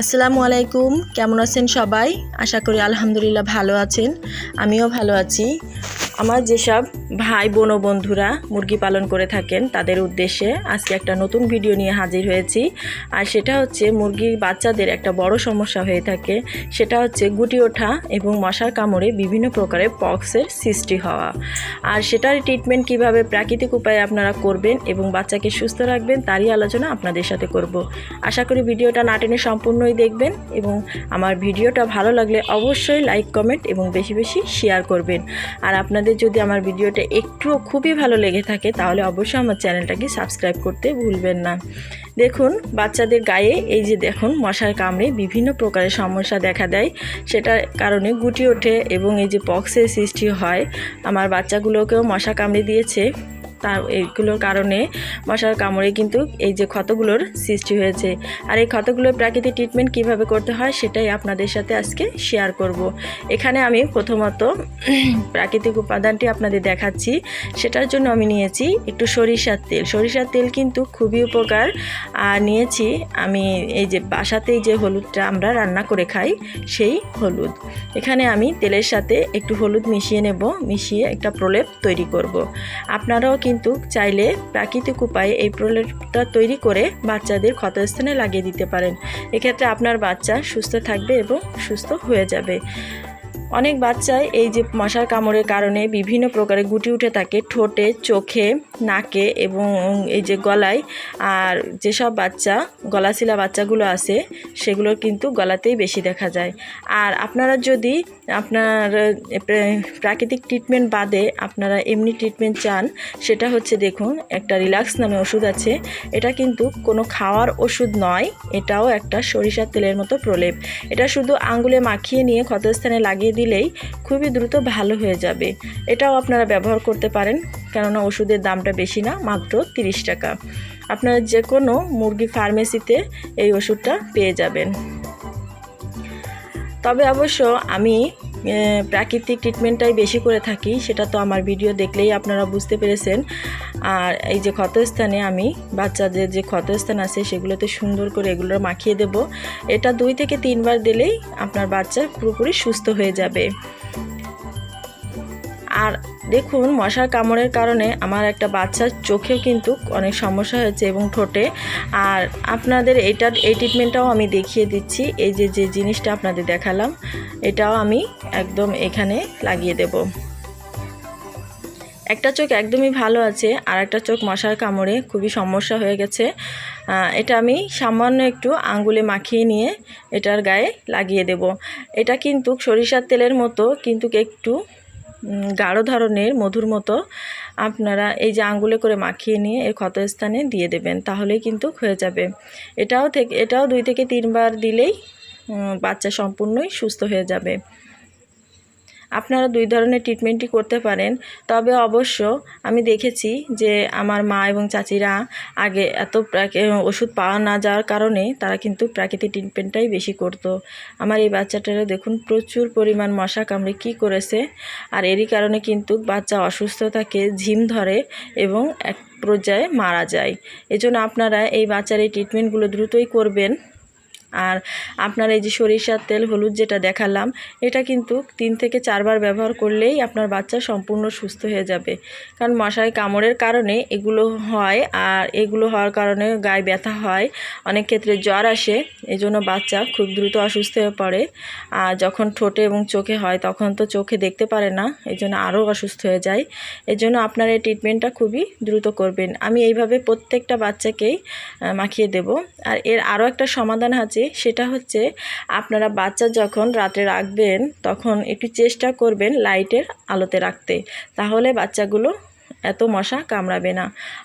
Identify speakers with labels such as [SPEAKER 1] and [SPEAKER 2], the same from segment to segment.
[SPEAKER 1] আসসালামু আলাইকুম। কেমন আছেন সবাই? আশা করি আলহামদুলিল্লাহ ভালো আছেন। আমিও ভালো আছি। আমার যেসব ভাই, বোন ও বন্ধুরা মুরগি পালন করে থাকেন তাদের উদ্দেশ্যে আজকে একটা নতুন ভিডিও নিয়ে হাজির হয়েছি। আর সেটা হচ্ছে মুরগির বাচ্চাদের একটা বড় সমস্যা হয়ে থাকে। সেটা হচ্ছে গুটি ওঠা এবং মশার কামড়ে বিভিন্ন প্রকারের পক্সের সৃষ্টি হওয়া। আর সেটার ট্রিটমেন্ট কীভাবে প্রাকৃতিক উপায়ে আপনারা করবেন এবং বাচ্চাকে সুস্থ রাখবেন, তারই আলোচনা আপনাদের সাথে করব। আশা করি ভিডিওটা না টেনে সম্পূর্ণই দেখবেন এবং আমার ভিডিওটা ভালো লাগলে অবশ্যই লাইক কমেন্ট এবং বেশি বেশি শেয়ার করবেন। আর আপনাদের যদি আমার ভিডিওটা একটুও খুবই ভালো লেগে থাকে, তাহলে অবশ্যই আমার চ্যানেলটাকে সাবস্ক্রাইব করতে ভুলবেন না। দেখুন, বাচ্চাদের গায়ে এই যে দেখুন, মশার কামড়ে বিভিন্ন প্রকারের সমস্যা দেখা দেয়। সেটার কারণে গুটি ওঠে এবং এই যে পক্সের সৃষ্টি হয়। আমার বাচ্চাগুলোকেও মশা কামড়ে দিয়েছে। তার এইগুলোর কারণে মশার কামড়ে কিন্তু এই যে ক্ষতগুলোর সৃষ্টি হয়েছে। আর এই ক্ষতগুলোর প্রাকৃতিক ট্রিটমেন্ট কীভাবে করতে হয় সেটাই আপনাদের সাথে আজকে শেয়ার করব। এখানে আমি প্রথমত প্রাকৃতিক উপাদানটি আপনাদের দেখাচ্ছি। সেটার জন্য আমি নিয়েছি একটু সরিষার তেল। সরিষার তেল কিন্তু খুবই উপকার। আর নিয়েছি আমি এই যে বাসাতেই যে হলুদটা আমরা রান্না করে খাই সেই হলুদ। এখানে আমি তেলের সাথে একটু হলুদ মিশিয়ে নেব। মিশিয়ে একটা প্রলেপ তৈরি করব। আপনারাও কিন্তু চাইলে প্রাকৃতিক উপায়ে এই প্রলেপটা তৈরি করে বাচ্চাদের ক্ষতস্থানে লাগিয়ে দিতে পারেন। এক্ষেত্রে আপনার বাচ্চা সুস্থ থাকবে এবং সুস্থ হয়ে যাবে। অনেক বাচ্চায় এই যে মশার কামড়ের কারণে বিভিন্ন প্রকারের গুটি উঠে থাকে ঠোঁটে, চোখে, নাকে এবং এই যে গলায়। আর যেসব বাচ্চা, গলাশিলা বাচ্চাগুলো আছে সেগুলোর কিন্তু গলাতেই বেশি দেখা যায়। আর আপনারা যদি আপনার প্রাকৃতিক ট্রিটমেন্ট বাদে আপনারা এমনি ট্রিটমেন্ট চান, সেটা হচ্ছে দেখুন, একটা রিল্যাক্স নামে ওষুধ আছে। এটা কিন্তু কোনো খাওয়ার ওষুধ নয়, এটাও একটা সরিষার তেলের মতো প্রলেপ। এটা শুধু আঙ্গুলে মাখিয়ে নিয়ে ক্ষতস্থানে লাগিয়ে দিলেই খুবই দ্রুত ভালো হয়ে যাবে। এটাও আপনারা ব্যবহার করতে পারেন, কেননা ওষুধের দামটা বেশি না, মাত্র তিরিশ টাকা। আপনারা যে কোনো মুরগি ফার্মেসিতে এই ওষুধটা পেয়ে যাবেন। তবে অবশ্য আমি প্রাকৃতিক ট্রিটমেন্টটাই বেশি করে থাকি, সেটা তো আমার ভিডিও দেখলেই আপনারা বুঝতে পেরেছেন। আর এই যে ক্ষতস্থানে আমি, বাচ্চাদের যে ক্ষতস্থান আছে, সেগুলোতে সুন্দর করে এগুলো মাখিয়ে দেব। এটা দুই থেকে তিনবার দিলেই আপনার বাচ্চা পুরোপুরি সুস্থ হয়ে যাবে। আর দেখুন, মশার কামড়ের কারণে আমার একটা বাচ্চার চোখেও কিন্তু অনেক সমস্যা হয়েছে এবং ঠোঁটে। আর আপনাদের এটার, এই ট্রিটমেন্টটাও আমি দেখিয়ে দিচ্ছি। এই যে যে জিনিসটা আপনাদের দেখালাম, এটাও আমি একদম এখানে লাগিয়ে দেব। একটা চোখ একদমই ভালো আছে আর একটা চোখ মশার কামড়ে খুবই সমস্যা হয়ে গেছে। এটা আমি সামান্য একটু আঙ্গুলে মাখিয়ে নিয়ে এটার গায়ে লাগিয়ে দেব। এটা কিন্তু সরিষার তেলের মতো, কিন্তু একটু গাঢ় ধরনের মধুর মতো আপনারা এই যে আঙ্গুলে করে মাখিয়ে নিয়ে এই ক্ষতস্থানে দিয়ে দেবেন, তাহলেই কিন্তু হয়ে যাবে। এটাও থেকে, এটাও দুই থেকে তিনবার দিলেই বাচ্চা সম্পূর্ণই সুস্থ হয়ে যাবে। আপনারা দুই ধরনের ট্রিটমেন্টই করতে পারেন। তবে অবশ্য আমি দেখেছি যে আমার মা এবং চাচিরা আগে এত ওষুধ পাওয়া না যাওয়ার কারণে তারা কিন্তু প্রাকৃতিক ট্রিটমেন্টটাই বেশি করত। আমার এই বাচ্চাটারা দেখুন প্রচুর পরিমাণ মশা কামড়ে কি করেছে। আর এরই কারণে কিন্তু বাচ্চা অসুস্থ থাকে ঝিম ধরে এবং এক পর্যায়ে মারা যায়। এজন্য আপনারা এই বাচ্চার এই ট্রিটমেন্টগুলো দ্রুতই করবেন। আর আপনার এই যে সরিষার তেল, হলুদ যেটা দেখালাম, এটা কিন্তু তিন থেকে চারবার ব্যবহার করলেই আপনার বাচ্চা সম্পূর্ণ সুস্থ হয়ে যাবে। কারণ মশায় কামড়ের কারণে এগুলো হয় আর এগুলো হওয়ার কারণে গায়ে ব্যথা হয়, অনেক ক্ষেত্রে জ্বর আসে, এজন্য বাচ্চা খুব দ্রুত অসুস্থ হয়ে পড়ে। আর যখন ঠোঁটে এবং চোখে হয়, তখন তো চোখে দেখতে পারে না এই জন্য আরও অসুস্থ হয়ে যায়। এজন্য আপনার এই ট্রিটমেন্টটা খুবই দ্রুত করবেন। আমি এইভাবে প্রত্যেকটা বাচ্চাকেই মাখিয়ে দেব। আর এর আরও একটা সমাধান আছে আছে সেটা হচ্ছে আপনারা বাচ্চা যখন রাতে রাখবেন, তখন একটু চেষ্টা করবেন লাইটের আলোতে রাখতে। তাহলে বাচ্চাগুলো এত মশা কামড়াবে না।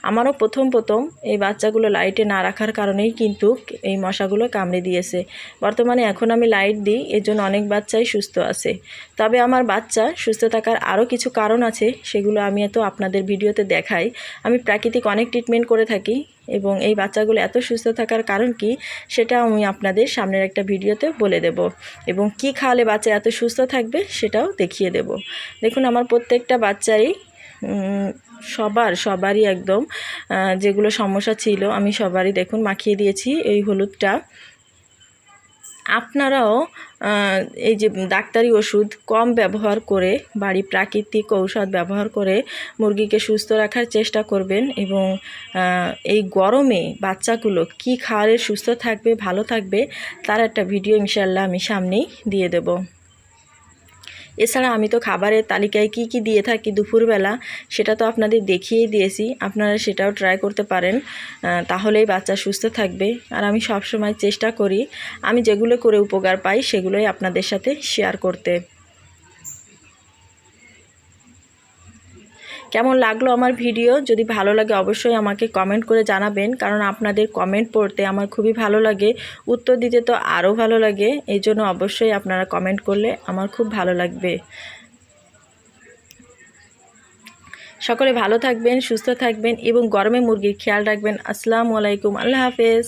[SPEAKER 1] আমারও প্রথম প্রথম এই বাচ্চাগুলো লাইটে না রাখার কারণেই কিন্তু এই মশাগুলো কামড়ে দিয়েছে। বর্তমানে এখন আমি লাইট দিই এর জন্য অনেক বাচ্চাই সুস্থ আছে। তবে আমার বাচ্চা সুস্থ থাকার আরও কিছু কারণ আছে, সেগুলো আমি এত আপনাদের ভিডিওতে দেখাই। আমি প্রাকৃতিক অনেক ট্রিটমেন্ট করে থাকি এবং এই বাচ্চাগুলো এত সুস্থ থাকার কারণ কি, সেটা আমি আপনাদের সামনের একটা ভিডিওতে বলে দেব। এবং কি খাওয়ালে বাচ্চা এত সুস্থ থাকবে, সেটাও দেখিয়ে দেব। দেখুন, আমার প্রত্যেকটা বাচ্চারই সবার, সবারই একদম যেগুলো সমস্যা ছিল, আমি সবারই দেখুন মাখিয়ে দিয়েছি এই হলুদটা। আপনারাও এই যে ডাক্তারি ওষুধ কম ব্যবহার করে, বাড়ি প্রাকৃতিক ঔষধ ব্যবহার করে মুরগিকে সুস্থ রাখার চেষ্টা করবেন এবং এই গরমে বাচ্চাগুলো কি খাওয়ালে সুস্থ থাকবে, ভালো থাকবে, তার একটা ভিডিও ইনশাল্লাহ আমি সামনেই দিয়ে দেব। এছাড়া আমি তো খাবারের তালিকায় কি কি দিয়ে থাকি দুপুরবেলা, সেটা তো আপনাদের দেখিয়েই দিয়েছি। আপনারা সেটাও ট্রাই করতে পারেন তাহলেই বাচ্চা সুস্থ থাকবে। আর আমি সবসময় চেষ্টা করি, আমি যেগুলো করে উপকার পাই সেগুলোই আপনাদের সাথে শেয়ার করতে। কেমন লাগল আমার ভিডিও? যদি ভালো লাগে অবশ্যই আমাকে কমেন্ট করে জানাবেন, কারণ আপনাদের কমেন্ট পড়তে আমার খুবই ভালো লাগে। উত্তর দিতে তো আরও ভালো লাগে, এই জন্য অবশ্যই আপনারা কমেন্ট করলে আমার খুব ভালো লাগবে। সকলে ভালো থাকবেন, সুস্থ থাকবেন এবং গরমে মুরগির খেয়াল রাখবেন। আসসালামু আলাইকুম, আল্লাহ হাফেজ।